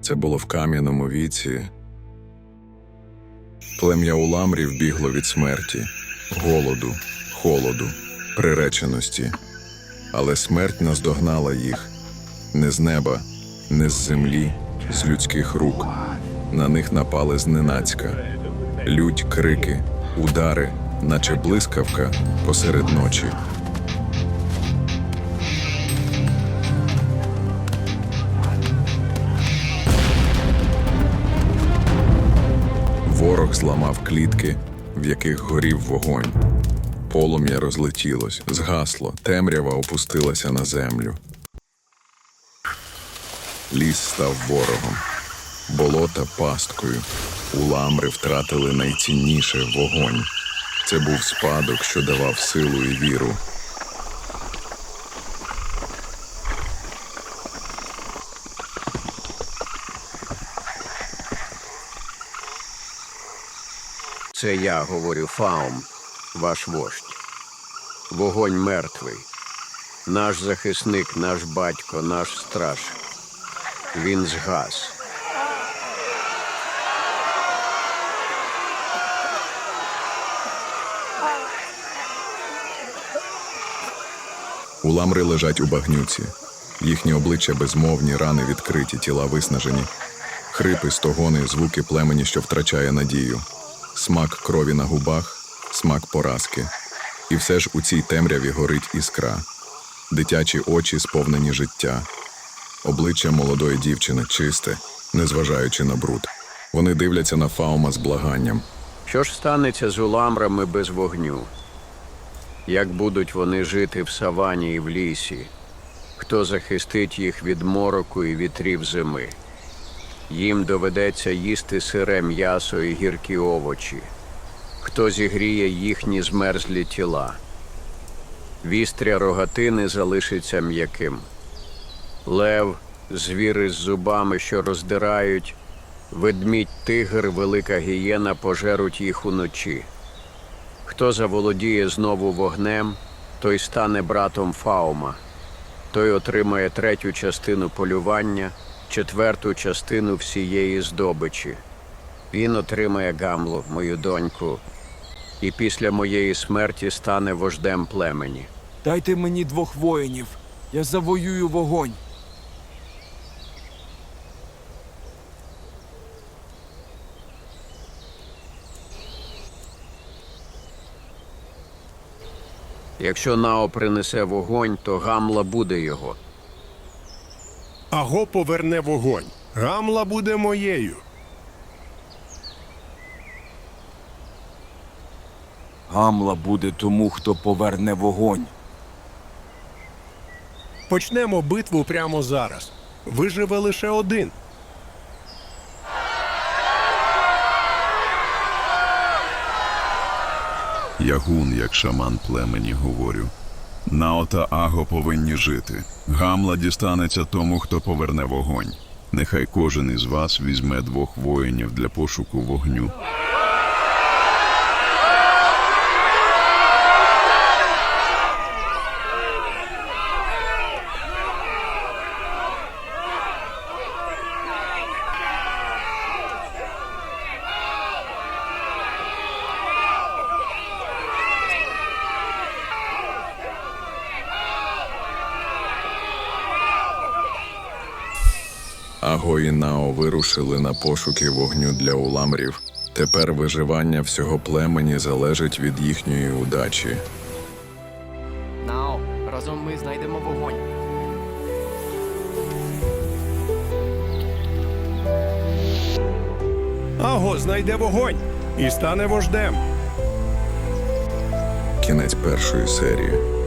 Це було в кам'яному віці. Плем'я уламрів бігло від смерті, голоду, холоду, приреченості. Але смерть наздогнала їх не з неба, не з землі, з людських рук. На них напали зненацька. Лють крики, удари, наче блискавка посеред ночі. Ворог зламав клітки, в яких горів вогонь. Полум'я розлетілось, згасло, темрява опустилася на землю. Ліс став ворогом, болота пасткою. Уламри втратили найцінніше вогонь. Це був спадок, що давав силу і віру. Це я говорю Фаум, ваш вождь. Вогонь мертвий. Наш захисник, наш батько, наш страж. Він згас. Уламри лежать у багнюці. Їхні обличчя безмовні, рани відкриті, тіла виснажені. Хрипи, стогони, звуки племені, що втрачає надію. Смак крові на губах, смак поразки. І все ж у цій темряві горить іскра. Дитячі очі сповнені життя. Обличчя молодої дівчини чисте, незважаючи на бруд. Вони дивляться на Фаума з благанням. Що ж станеться з уламрами без вогню? Як будуть вони жити в савані і в лісі? Хто захистить їх від мороку і вітрів зими? Їм доведеться їсти сире м'ясо і гіркі овочі. Хто зігріє їхні змерзлі тіла? Вістря рогатини залишиться м'яким. Лев, звіри з зубами, що роздирають, ведмідь тигр, велика гієна пожеруть їх уночі. Хто заволодіє знову вогнем, той стане братом Фаума. Той отримає третю частину полювання, четверту частину всієї здобичі. Він отримає Гамлу, мою доньку, і після моєї смерті стане вождем племені. Дайте мені двох воїнів. Я завоюю вогонь. Якщо Нао принесе вогонь, то Гамла буде його. Аго поверне вогонь. Гамла буде моєю. Гамла буде тому, хто поверне вогонь. Почнемо битву прямо зараз. Виживе лише один. Ягун, як шаман племені, говорю. Нао та Аго повинні жити. Гамла дістанеться тому, хто поверне вогонь. Нехай кожен із вас візьме двох воїнів для пошуку вогню. Аго і Нао вирушили на пошуки вогню для уламрів. Тепер виживання всього племені залежить від їхньої удачі. Нао, разом ми знайдемо вогонь. Аго знайде вогонь і стане вождем. Кінець першої серії.